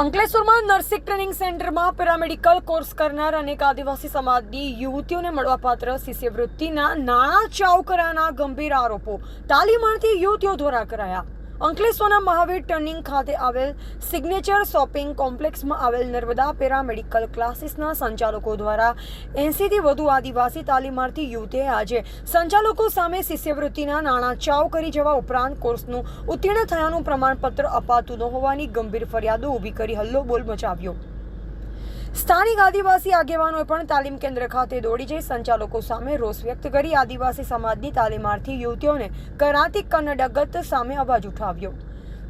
અંકલેશ્વરમાં nursing training સેન્ટરમાં paramedical course કરનાર અનેક આદિવાસી સમાજની યુવતીઓને મળવાપાત્ર શિષ્યવૃત્તિના નાણાં ચાવ કરાના ગંભીર આરોપો. તાલીમાર્થી યુવતીઓ દ્વારા કરાયા. અંકલેશ્વરના મહાવીર ટર્નિંગ ખાતે આવેલ સિગ્નેચર શોપિંગ કોમ્પ્લેક્સમાં આવેલ નર્મદા પેરા મેડિકલ ક્લાસીસના સંચાલકો દ્વારા એંસીથી વધુ આદિવાસી તાલીમાર્થી યુવતે આજે સંચાલકો સામે શિષ્યવૃત્તિના નાણાં ચાવ કરી જવા ઉપરાંત કોર્સનું ઉત્તીર્ણ થયાનું પ્રમાણપત્ર અપાતું ન હોવાની ગંભીર ફરિયાદો ઊભી કરી હલ્લો બોલ મચાવ્યો. સ્થાનિક આદિવાસી આગેવાનોએ પણ તાલીમ કેન્દ્ર ખાતે દોડી જઈ સંચાલકો સામે રોષ વ્યક્ત કરી આદિવાસી સમાજની તાલીમાર્થી યુવતીઓને કરાતી કન્નડગત સામે અવાજ ઉઠાવ્યો.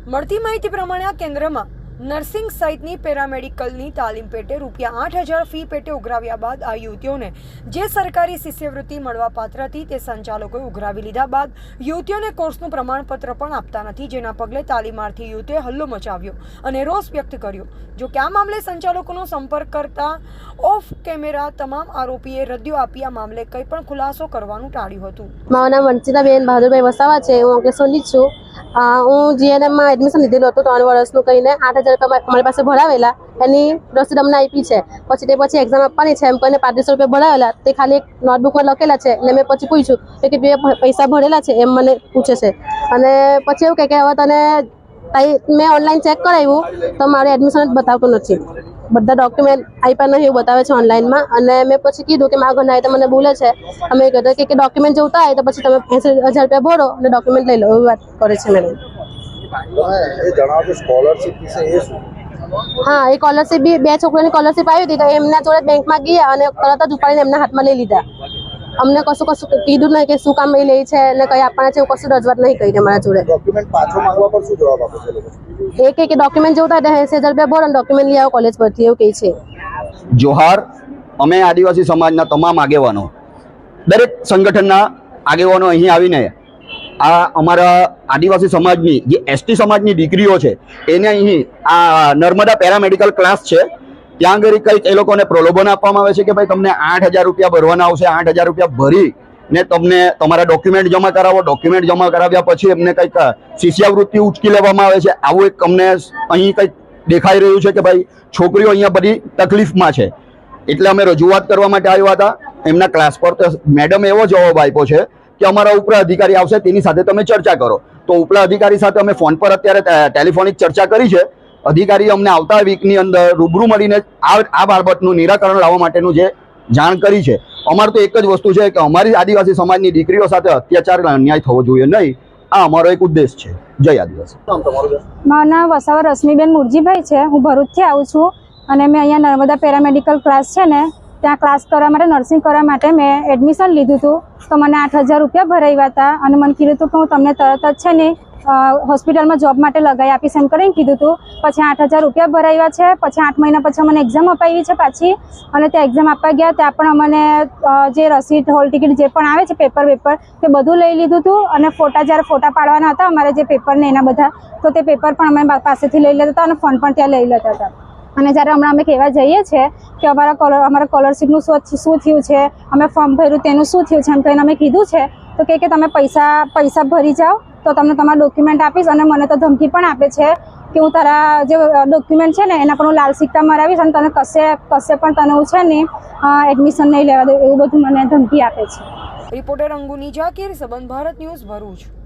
મળતી માહિતી પ્રમાણે આ કેન્દ્રમાં નર્સિંગ સહિતની પેરામેડિકલની તાલીમ પેટે રૂપિયા આઠ હજાર ફી પેટે ઉઘરાવ્યા બાદ આ યુવતીઓને જે સરકારી શિષ્યવૃત્તિ મળવા પાત્ર હતી તે સંચાલકોએ ઉઘરાવી લીધા બાદ યુવતીઓને કોર્સનું પ્રમાણપત્ર પણ આપતા નથી, જેના પગલે તાલીમાર્થી યુવતીએ હલ્લો મચાવ્યો અને રોષ વ્યક્ત કર્યો. જો કે આ મામલે સંચાલકોનો સંપર્ક કરતા ઓફ કેમેરા તમામ આરોપીએ રદિયો આપી આ મામલે કંઈ પણ ખુલાસો કરવાનું ટાળ્યું હતું. મારું નામ વંચિતાબેન બહાદુરભાઈ વસાવા છે. હું અંકલેશ્વરની છું. હું જીએનએમમાં એડમિશન લીધેલું હતું, ત્રણ વર્ષનું કહીને આઠ હજાર રૂપિયા મારી પાસે ભરાવેલા, એની રસીદ અમને આપી છે. પછી તે પછી એક્ઝામ આપવાની છે, એમ કહીને પાંત્રીસો રૂપિયા ભરાવેલા, તે ખાલી એક નોટબુકમાં લખેલા છે. એટલે મેં પછી પૂછ્યું કે બે પૈસા ભરેલા છે, એમ મને પૂછે છે. અને પછી એવું કહે કે હવે તને મેં ઓનલાઈન ચેક કરાવ્યું, તો મારું એડમિશન જ બતાવતું નથી. બધા ડોક્યુમેન્ટ આપ્યા નહીં એવું બતાવે છે ઓનલાઈનમાં અને મેં પછી કીધું કે મારા ઘરના તો મને બોલે છે. અમે કહેતા કે ડોક્યુમેન્ટ જોતા હોય તો પછી તમે એંસી હજાર રૂપિયા ભરો અને ડોક્યુમેન્ટ લઈ લો એવી વાત કરે છે મેડમ સ્કોલરશિપ વિશે એ શું? હા એ સ્કોલરશીપ બી બે છોકરાની સ્કોલરશીપ આવી હતી તો એમના જોડે બેંકમાં ગયા અને તરત જ ઉપાડીને એમના હાથમાં લઈ લીધા. અમને કશું કશું કીધું નહીં કે શું કામ એ લે છે અને કઈ આપવાના છે એવું કશું રજૂઆત નહીં કરીને મારા જોડે. ડોક્યુમેન્ટ પાછો માંગવા પર શું જવાબ આપો છો એ કે ડોક્યુમેન્ટ જોતા હોય તો એંસી હજાર રૂપિયા ભરો ડોક્યુમેન્ટ લઈ આવો કોલેજ પરથી એવું કહે છે. જોહાર અમે આદિવાસી સમાજના તમામ આગેવાનો દરેક સંગઠનના આગેવાનો અહીં આવીને આ અમારા આદિવાસી સમાજની જે એસટી સમાજની દીકરીઓ છે એને અહીં આ નર્મદા પેરામેડિકલ ક્લાસ છે ત્યાં આગળ કંઈક એ લોકોને પ્રલોભન આપવામાં આવે છે કે ભાઈ તમને આઠ હજાર રૂપિયા ભરવાના આવશે, આઠ હજાર રૂપિયા ભરી ને તમને તમારા ડોક્યુમેન્ટ જમા કરાવો. ડોક્યુમેન્ટ જમા કરાવ્યા પછી એમને કંઈક શિષ્યવૃત્તિ ઉચકી લેવામાં આવે છે. આવું એક અમને અહીં કંઈક દેખાઈ રહ્યું છે કે ભાઈ છોકરીઓ અહીંયા બધી તકલીફમાં છે. એટલે અમે રજૂઆત કરવા માટે આવ્યા હતા. એમના ક્લાસ પર તો મેડમ એવો જવાબ આપ્યો છે કે અમારા ઉપરા અધિકારી આવશે, તેની સાથે તમે ચર્ચા કરો. તો ઉપલા અધિકારી સાથે અમે ફોન પર અત્યારે ટેલિફોનિક ચર્ચા કરી છે. અધિકારી અમને આવતા વીકની અંદર રૂબરૂ મળીને આ આ બાબતનું નિરાકરણ લાવવા માટેનું જે જાણ કરી છે. અમારે તો એક જ વસ્તુ છે કે અમારી આદિવાસી સમાજની દીકરીઓ સાથે અત્યાચાર અન્યાય થવો જોઈએ નહીં. આ અમારો એક ઉદ્દેશ છે. જય આદિવાસી. નામ તમારું મારું નામ વસાવા રશ્મિબેન મુરજીભાઈ છે. હું ભરૂચથી આવું છું અને મેં અહીંયા નર્મદા પેરામેડિકલ ક્લાસ છે ને ત્યાં ક્લાસ કરવા માટે નર્સિંગ કરવા માટે મેં એડમિશન લીધું હતું. તો મને આઠ હજાર રૂપિયા ભરાવ્યા હતા અને મને કીધું હતું કે હું તમને તરત જ છે ને હોસ્પિટલમાં જોબ માટે લગાવી આપીશ એમ કરીને કીધું હતું. પછી આઠ હજાર રૂપિયા ભરાવ્યા છે, પછી આઠ મહિના પછી મને એક્ઝામ અપાવી છે પાછી. અને ત્યાં એક્ઝામ આપવા ગયા, ત્યાં પણ અમને જે રસીદ હોલ ટિકિટ જે પણ આવે છે પેપર વેપર, તે બધું લઈ લીધું હતું. અને ફોટા, જ્યારે ફોટા પાડવાના હતા, અમારે જે પેપર ને એના બધા, તો તે પેપર પણ અમે પાસેથી લઈ લેતા હતા અને ફોન પણ ત્યાં લઈ લેતા હતા. અને જ્યારે હમણાં અમે કહેવા જઈએ છીએ કે અમારા કોલર અમારા કોલરશીપનું શું શું થયું છે, અમે ફોર્મ ભર્યું તેનું શું થયું છે એમ કહીને અમે કીધું છે, તો કે તમે પૈસા પૈસા ભરી જાઓ, તો તમને તમારા ડોક્યુમેન્ટ આપીશ અને મને તો ધમકી પણ આપે છે કે હું તારા જે ડોક્યુમેન્ટ છે ને એના પર હું લાલ સિક્કા મરાવીશ અને તને કશે કશે પણ તને હું છે ને એડમિશન નહીં લેવા દઉં એવું બધું મને ધમકી આપે છે. રિપોર્ટર અંગુની જાકીર સંબંધ ભારત ન્યૂઝ ભરૂચ.